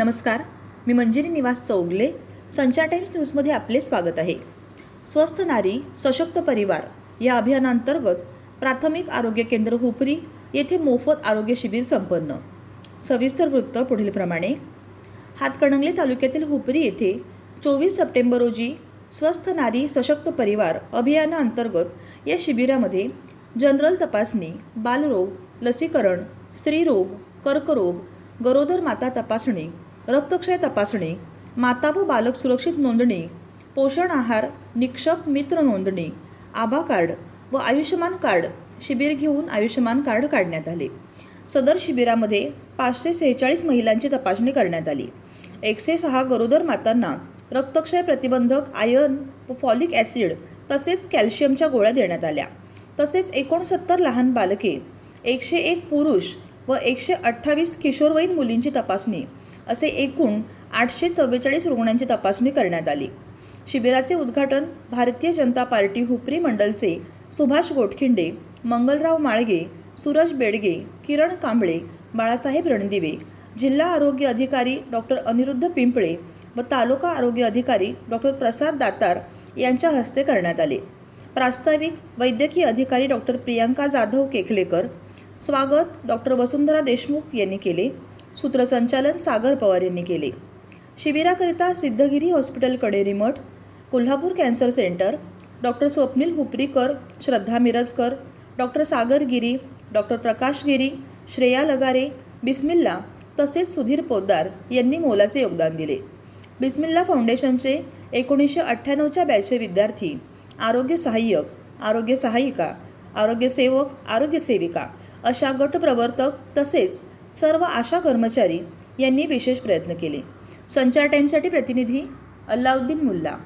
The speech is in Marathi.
नमस्कार मी मंजिरी निवास चौगले संचार टाइम्स न्यूजमध्ये आपले स्वागत आहे. स्वस्थ नारी सशक्त परिवार या अभियानांतर्गत प्राथमिक आरोग्य केंद्र हुपरी येथे मोफत आरोग्य शिबिर संपन्न. सविस्तर वृत्त पुढीलप्रमाणे हातकणंगले तालुक्यातील हुपरी येथे चोवीस सप्टेंबर रोजी स्वस्थ नारी सशक्त परिवार अभियानाअंतर्गत या शिबिरामध्ये जनरल तपासणी बालरोग लसीकरण स्त्रीरोग कर्करोग गरोदर माता तपासणी रक्तक्षय तपासणी माता व बालक सुरक्षित नोंदणी पोषण आहार निक्षप मित्र नोंदणी आभा कार्ड व आयुष्यमान कार्ड शिबिर घेऊन आयुष्यमान कार्ड काढण्यात आले. सदर शिबिरामध्ये पाचशे सेहेचाळीस महिलांची तपासणी करण्यात आली. एकशे सहा गरोदर मातांना रक्तक्षय प्रतिबंधक आयर्न व फॉलिक ॲसिड तसेच कॅल्शियमच्या गोळ्या देण्यात आल्या. तसेच एकोणसत्तर लहान बालके एकशे एक पुरुष व एकशे अठ्ठावीस किशोरवयीन मुलींची तपासणी असे एकूण आठशे चव्वेचाळीस रुग्णांची तपासणी करण्यात आली. शिबिराचे उद्घाटन भारतीय जनता पार्टी हुपरी मंडलचे सुभाष गोटखिंडे मंगलराव माळगे सूरज बेडगे किरण कांबळे बाळासाहेब रणदिवे जिल्हा आरोग्य अधिकारी डॉक्टर अनिरुद्ध पिंपळे व तालुका आरोग्य अधिकारी डॉक्टर प्रसाद दातार यांच्या हस्ते करण्यात आले. प्रास्ताविक वैद्यकीय अधिकारी डॉक्टर प्रियांका जाधव केखलेकर स्वागत डॉक्टर वसुंधरा देशमुख यांनी केले. सूत्रसंचालन सागर पवार यांनी केले. शिबिराकरिता Siddhagiri hospital Kaneri Math Kolhapur cancer centre doctor Swapnil Huparikar Shraddha Mirajkar doctor Sagar Giri doctor Prakash Giri Shreya Lagare Bismilla तसेच सुधीर पोद्दार यांनी मोलाचे योगदान दिले. बिस्मिल्ला फाउंडेशनचे एकोणीसशे अठ्ठ्याण्णवच्या बॅचचे विद्यार्थी आरोग्य सहाय्यक आरोग्य सहायिका आरोग्यसेवक आरोग्यसेविका अशा गटप्रवर्तक तसेच सर्व आशा कर्मचारी यांनी विशेष प्रयत्न केले. संचार टाईमसाठी प्रतिनिधी अल्लाउद्दीन मुल्ला.